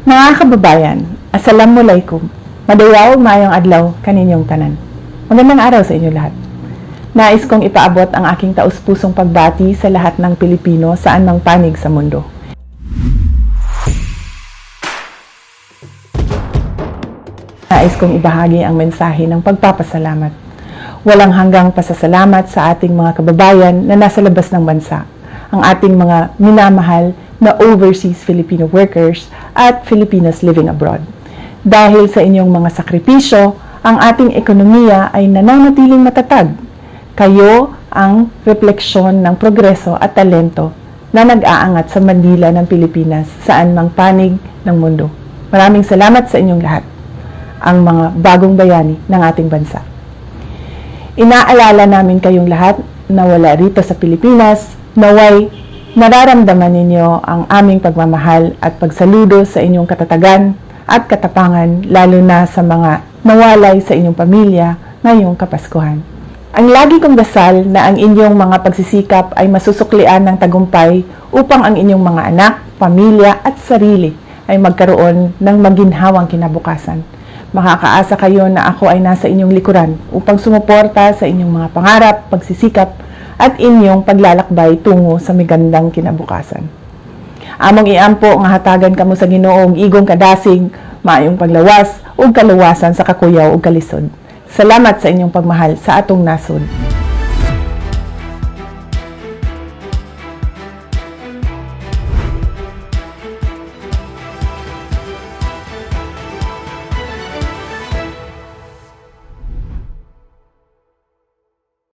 Mga kababayan, Assalamualaikum. Madayaw mayong adlaw kaninyong tanan. Magandang araw sa inyo lahat. Nais kong ipaabot ang aking taus-pusong pagbati sa lahat ng Pilipino saan mang panig sa mundo. Nais kong ibahagi ang mensahe ng pagpapasalamat. Walang hanggang pasasalamat sa ating mga kababayan na nasa labas ng bansa, ang ating mga minamahal na overseas Filipino workers at Filipinos living abroad. Dahil sa inyong mga sakripisyo, ang ating ekonomiya ay nananatiling matatag. Kayo ang refleksyon ng progreso at talento na nag-aangat sa Manila ng Pilipinas saan mang panig ng mundo. Maraming salamat sa inyong lahat ang mga bagong bayani ng ating bansa. Inaalala namin kayong lahat na wala rito sa Pilipinas, naway nararamdaman ninyo ang aming pagmamahal at pagsaludo sa inyong katatagan at katapangan lalo na sa mga nawalay sa inyong pamilya ngayong Kapaskuhan. Ang lagi kong dasal na ang inyong mga pagsisikap ay masusuklian ng tagumpay upang ang inyong mga anak, pamilya at sarili ay magkaroon ng maginhawang kinabukasan. Makakaasa kayo na ako ay nasa inyong likuran upang sumuporta sa inyong mga pangarap, pagsisikap at inyong paglalakbay tungo sa magandang kinabukasan. Among iampo nga hatagan kamo sa Ginoong igong kadasig, maayong paglawas ug kaluwasan sa kakuyaw ug kalisod. Salamat sa inyong pagmahal sa atong nasod.